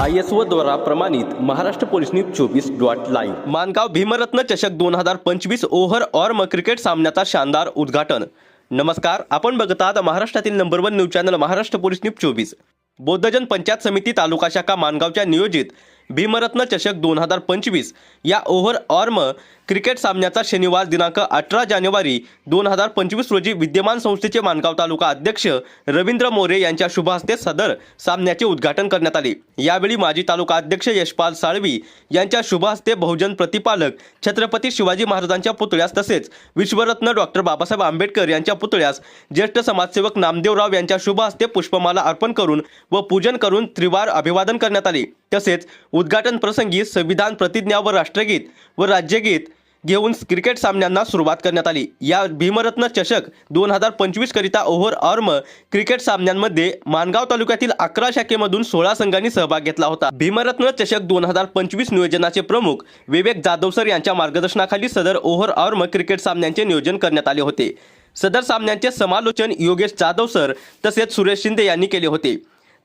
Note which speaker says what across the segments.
Speaker 1: I S O द्वारा प्रमाणित Maharashtra police news चोवीस डॉट लाईव्ह. मानगाव भीमरत्न चषक दोन हजार पंचवीस ओव्हर ऑर्म क्रिकेट सामन्याचा शानदार उद्घाटन. नमस्कार आपण बघत आहात महाराष्ट्रातील number one news channel Maharashtra police news चोवीस. बौद्धजन पंचायत समिती तालुका शाखा मानगावच्या नियोजित भीमरत्न चषक दोन हजार पंचवीस या ओव्हर ऑर्म क्रिकेट सामन्याचा शनिवार दिनांक अठरा जानेवारी दोन हजार पंचवीस रोजी विद्यमान संस्थेचे मानगाव तालुका अध्यक्ष रवींद्र मोरे यांच्या शुभ हस्ते सदर सामन्याचे उद्घाटन करण्यात आले. यावेळी माजी तालुका अध्यक्ष यशपाल साळवी यांच्या शुभ हस्ते बहुजन प्रतिपालक छत्रपती शिवाजी महाराजांच्या पुतळ्यास तसेच विश्वरत्न डॉक्टर बाबासाहेब आंबेडकर यांच्या पुतळ्यास ज्येष्ठ समाजसेवक नामदेवराव यांच्या शुभ हस्ते पुष्पमाला अर्पण करून व पूजन करून त्रिवार अभिवादन करण्यात आले. तसेच उद्घाटन प्रसंगी संविधान प्रतिज्ञा व राष्ट्रगीत व राज्यगीत घेऊन क्रिकेट सामन्यांना सुरुवात करण्यात आली. या भीमरत्न चषक दोन हजार पंचवीस करिता ओव्हर ऑर्म क्रिकेट सामन्यांमध्ये मानगाव तालुक्यातील अकरा शाखेमधून सोळा संघांनी सहभाग घेतला होता. भीमरत्न चषक दोन हजार पंचवीस नियोजनाचे प्रमुख विवेक जाधव सर यांच्या मार्गदर्शनाखाली सदर ओव्हर ऑर्म क्रिकेट सामन्यांचे नियोजन करण्यात आले होते. सदर सामन्यांचे समालोचन योगेश जाधव सर तसेच सुरेश शिंदे यांनी केले होते.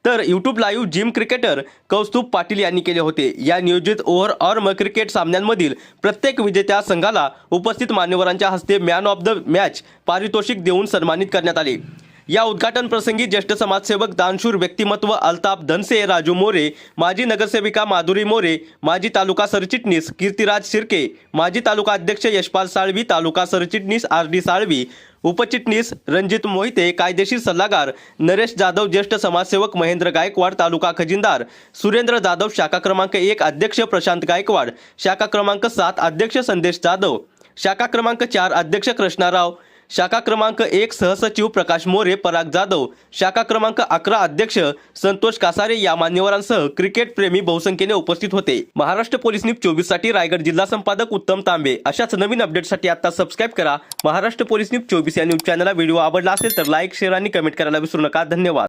Speaker 1: तर YouTube live gym cricketer Kaustubh Patil यांनी केले होते. या नियोजित ओव्हर ऑर्म क्रिकेट सामन्यांमधील प्रत्येक विजेत्या संघाला उपस्थित मान्यवरांच्या हस्ते मॅन ऑफ द मॅच पारितोषिक देऊन सन्मानित करण्यात आले. या उद्घाटन प्रसंगी ज्येष्ठ समाजसेवक दानशूर व्यक्तिमत्व अल्ताप धनसे राजू मोरे माजी नगरसेविका माधुरी मोरे माजी तालुका सरचिटणीस कीर्तिराज शिर्के माजी तालुका अध्यक्ष यशपाल साळवी तालुका सरचिटणीस आर डी साळवी उपचिटणीस रणजित मोहिते कायदेशीर सल्लागार नरेश जाधव ज्येष्ठ समाजसेवक महेंद्र गायकवाड तालुका खजिनदार सुरेंद्र जाधव शाखा क्रमांक एक अध्यक्ष प्रशांत गायकवाड शाखा क्रमांक सात अध्यक्ष संदेश जाधव शाखा क्रमांक चार अध्यक्ष कृष्णाराव शाखा क्रमांक एक सहसचिव प्रकाश मोरे पराग जाधव. शाखा क्रमांक अकरा अध्यक्ष संतोष कासारे या मान्यवरांसह क्रिकेट प्रेमी बहुसंख्येने उपस्थित होते. महाराष्ट्र पोलीस न्यूज चोवीससाठी रायगड जिल्हा संपादक उत्तम तांबे. अशाच नवीन अपडेटसाठी आता सबस्क्राईब करा. महाराष्ट्र पोलीस न्यूज चोवीस या न्यूज चॅनलला व्हिडिओ आवडला असेल तर लाईक शेअर आणि कमेंट करायला विसरू नका. धन्यवाद.